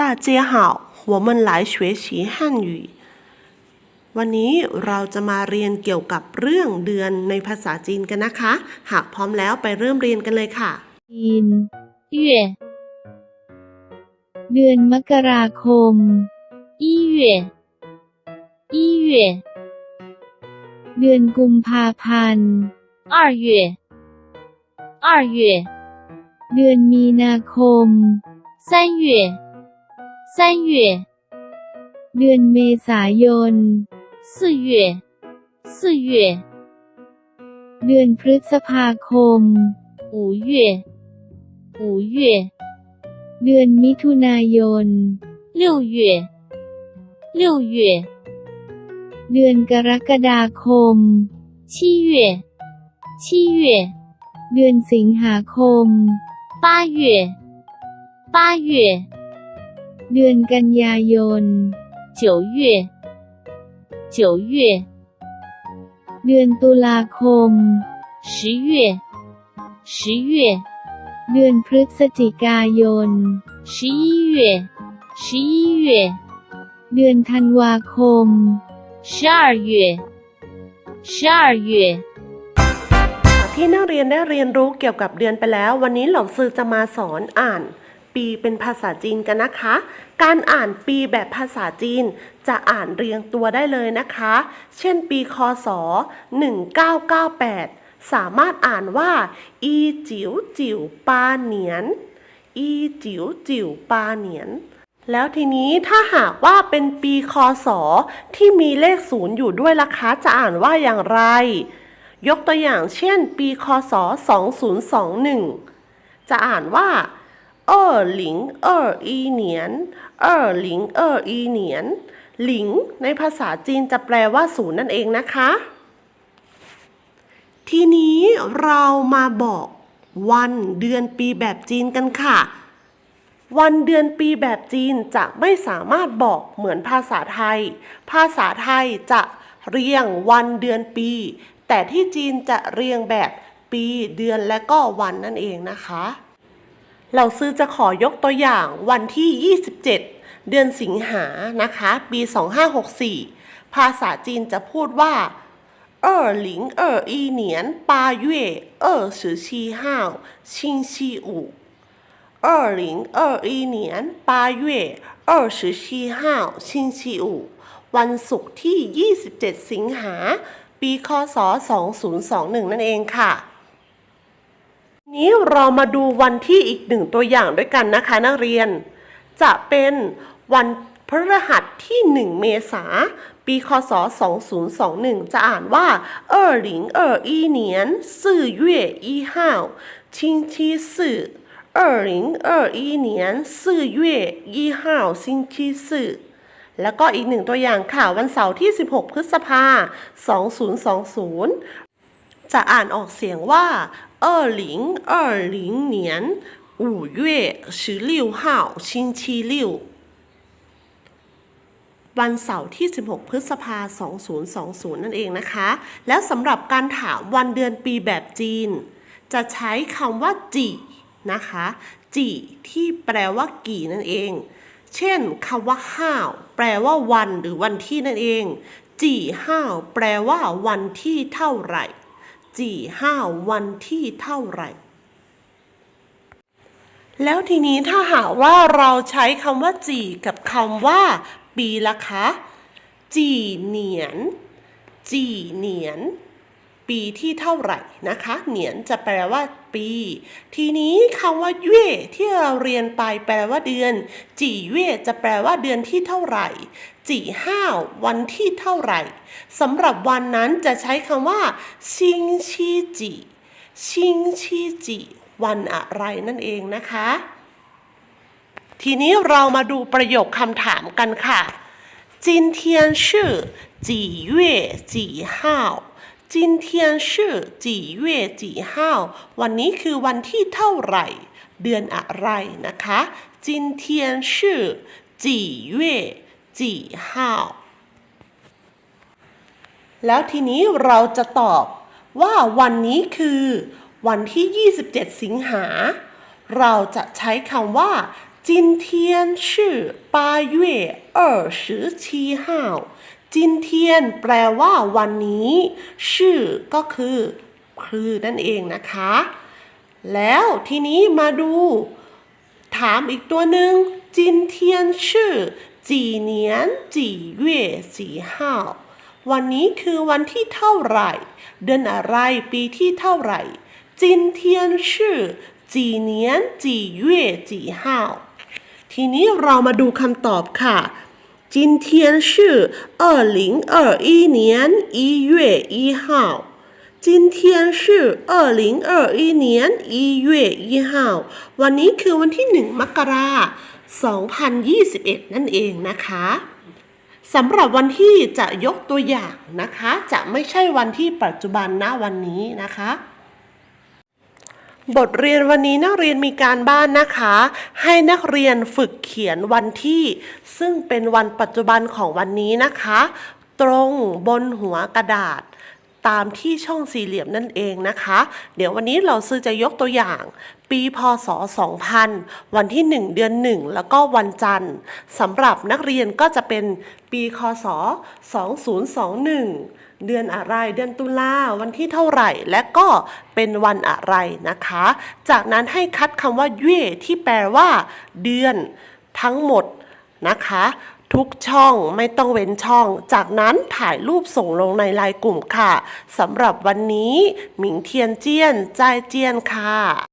大家好，我们来学习汉语。วันนี้เราจะมาเรียนเกี่ยวกับเรื่องเดือนในภาษาจีนกันนะคะ หากพร้อมแล้วไปเริ่มเรียนกันเลยค่ะ จีน月เดือนมกราคม一月一月เดือนกุมภาพันธ์二月二月เดือนมีนาคม三月 三月เดือนเมษายน四月四月เดือนพฤษภาคม五月五月เดือนมิถุนายน六月六月เดือนกรกฎาคม七月七月เดือนสิงหาคม八月八月 เดือนกันยายน九月九月เดือนตุลาคม十月十月เดือนพฤศจิกายน十一月十一月เดือนธันวาคม十二月十二月 ที่นักเรียนได้เรียนรู้เกี่ยวกับเดือนไปแล้ว วันนี้เหล่าซื้อจะมาสอนอ่าน ปีเป็นภาษาจีนกันนะคะ การอ่านปีแบบภาษาจีนจะอ่านเรียงตัวได้เลยนะคะ เช่นปีคศ 1998 สามารถอ่านว่า อีจิ๋วจิ๋วปาเหนียน อีจิ๋วจิ๋วปาเหนียนแล้วทีนี้ถ้าหากว่าเป็นปีคศที่มีเลขศูนย์อยู่ด้วยล่ะคะจะอ่านว่าอย่างไร ยกตัวอย่างเช่น ปีคศ 2021 จะอ่านว่า เออหลิงเอออีเนียนเออหลิงเอออีเนียนหลิงในภาษาจีนจะแปลว่าศูนย์นั่นเองนะคะ ทีนี้เรามาบอกวันเดือนปีแบบจีนกันค่ะ วันเดือนปีแบบจีนจะไม่สามารถบอกเหมือนภาษาไทย ภาษาไทยจะเรียงวันเดือนปี แต่ที่จีนจะเรียงแบบปีเดือนและก็วันนั่นเองนะคะ เราซื้อจะขอยกตัวอย่างวันที่ 27 เดือนสิงหานะคะ ปี 2564 ภาษาจีนจะพูดว่าเออหลิงเอออีเหนียนปาเย่เออสือชีห้าชิงชีอูเออหลิงเอออีเหนียนปาเย่เออสือชีห้าชิงชีอูวันศุกร์ที่ 27 สิงหา ปี คศ 2021 นั่นเองค่ะ นี้เรามาดูวันที่อีกหนึ่งตัวอย่างด้วยกันนะคะ นักเรียน จะเป็นวันพฤหัสที่ 1 เมษาปีคศ 2021 จะอ่านว่าเออหลิงเอออีเนียนสื่อเย่อีห้าวชิงชีสื่อเออหลิงเอออีเนียนสื่อเย่อีห้าวชิงชีสื่อแล้วก็อีกหนึ่งตัวอย่างค่ะ วันเสาร์ที่ 16 พฤษภา 2020 จะอ่านออกเสียงว่า 二零二零年五月十六号星期六วันเสาร์ที่ 16 พฤษภา 2020 นั่นเองนะคะ แล้วสำหรับการถามวันเดือนปีแบบจีน จะใช้คำว่าจีนะคะ จีที่แปลว่ากี่นั่นเอง เช่นคำว่าห้าว แปลว่าวันหรือวันที่นั่นเอง จีห้าว แปลว่าวันที่เท่าไหร่ จีห้าวันที่เท่าไหร่ แล้วทีนี้ถ้าหากว่าเราใช้คำว่าจีกับคำว่า ปีละคะ จีเหนียน จีเหนียน ปีที่เท่าไหร่นะคะเหนียนจะแปลว่าปี ทีนี้คำว่าเย่ที่เราเรียนไปแปลว่าเดือน จีเย่จะแปลว่าเดือนที่เท่าไหร่ จีห้าววันที่เท่าไหร่สำหรับวันนั้นจะใช้คำว่าชิงชีจีชิงชีจีวันอะไรนั่นเองนะคะ ทีนี้เรามาดูประโยคคำถามกันค่ะจินเทียนชื่อจีเย่จีห้าว นนี้คือวันที่เท่าไหร่ เดือนอะไรนะคะ今天是几月几号แล้วทีนี้เราจะตอบว่าวันนี้คือวันที่ 27 สิงหา เราจะใช้คำว่า 今天是八月二十七号 จินเทียนแปลว่าวันนี้ ชื่อก็คือคือนั่นเองนะคะ แล้วทีนี้มาดู ถามอีกตัวหนึ่งจินเทียนชื่อจีเนียนจีเย่จีห้าวันนี้คือวันที่เท่าไหร่ เดือนอะไรปีที่เท่าไหร่ จินเทียนชื่อจีเนียนจีเย่จีห้าทีนี้เรามาดูคำตอบค่ะ 今天是二零二一年一月一号今天是二零二一年一月一号วันนี้คือวันที่ 1 มกราคม2021 นั่นเองนะคะสำหรับวันที่จะยกตัวอย่างนะคะ จะไม่ใช่วันที่ปัจจุบันณวันนี้นะคะ บทเรียนวันนี้นักเรียนมีการบ้านนะคะ ให้นักเรียนฝึกเขียนวันที่ ซึ่งเป็นวันปัจจุบันของวันนี้นะคะ ตรงบนหัวกระดาษ ตามที่ช่องสี่เหลี่ยมนั่นเองนะคะ เดี๋ยววันนี้เราซื้อจะยกตัวอย่าง ปีพศ 2000 วันที่ 1 เดือน 1 แล้วก็วันจันทร์สำหรับนักเรียนก็จะเป็นปีคศ 2021 เดือนอะไร เดือนตุลาวันที่เท่าไหร่ และก็เป็นวันอะไรนะคะ จากนั้นให้คัดคำว่าเย่ที่แปลว่า เดือนทั้งหมดนะคะ ทุกช่องไม่ต้องเว้นช่อง จากนั้นถ่ายรูปส่งลงในไลน์กลุ่มค่ะสำหรับวันนี้หมิงเทียนเจี้ยนใจายเจี้ยนค่ะ